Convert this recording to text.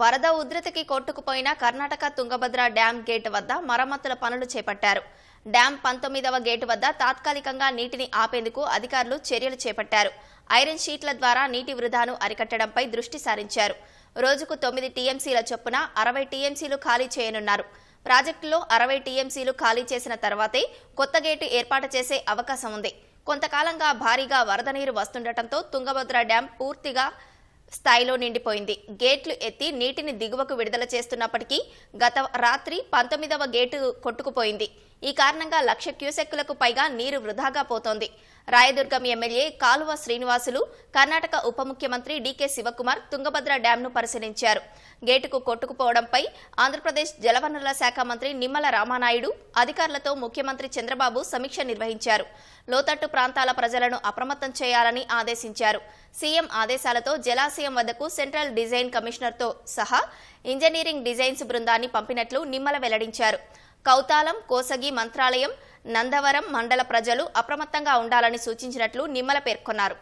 వరద ఉధృతికి కొట్టుకుపోయిన కర్ణాటక తుంగభద్ర డ్యాం గేట్ వద్ద మరమ్మతుల పనులు చేపట్టారు. డ్యాం పంతొమ్మిదవ గేటు వద్ద తాత్కాలికంగా నీటిని ఆపేందుకు అధికారులు చర్యలు చేపట్టారు. ఐరన్ షీట్ల ద్వారా నీటి వృధాను అరికట్టడంపై దృష్టి సారించారు. రోజుకు తొమ్మిది టీఎంసీల చొప్పున అరవై టీఎంసీలు ఖాళీ చేయనున్నారు. ప్రాజెక్టులో అరవై టీఎంసీలు ఖాళీ చేసిన తర్వాతే కొత్త గేటు ఏర్పాటు చేసే అవకాశం ఉంది. కొంతకాలంగా భారీగా వరద నీరు వస్తుండటంతో తుంగభద్ర డ్యాం పూర్తిగా స్థాయిలో నిండిపోయింది. గేట్లు ఎత్తి నీటిని దిగువకు విడుదల చేస్తున్నప్పటికీ గత రాత్రి పంతొమ్మిదవ గేటు కొట్టుకుపోయింది. ఈ కారణంగా లక్ష క్యూసెక్కులకు పైగా నీరు వృధాగా పోతోంది. రాయదుర్గం ఎమ్మెల్యే కాలువ శ్రీనివాసులు కర్ణాటక ఉప ముఖ్యమంత్రి డీకే శివకుమార్ తుంగభద్ర డ్యాంను పరిశీలించారు. గేటుకు కొట్టుకుపోవడంపై ఆంధ్రప్రదేశ్ జలవనరుల శాఖ మంత్రి నిమ్మల రామానాయుడు అధికారులతో ముఖ్యమంత్రి చంద్రబాబు సమీక్ష నిర్వహించారు. లోతట్టు ప్రాంతాల ప్రజలను అప్రమత్తం చేయాలని ఆదేశించారు. సీఎం ఆదేశాలతో జలాశయం వద్దకు సెంట్రల్ డిజైన్ కమిషనర్తో సహా ఇంజనీరింగ్ డిజైన్స్ బృందాన్ని పంపినట్లు నిమ్మల వెల్లడించారు. కౌతాలం కోసగి మంత్రాలయం నందవరం మండల ప్రజలు అప్రమత్తంగా ఉండాలని సూచించినట్లు నిమ్మల పేర్కొన్నారు.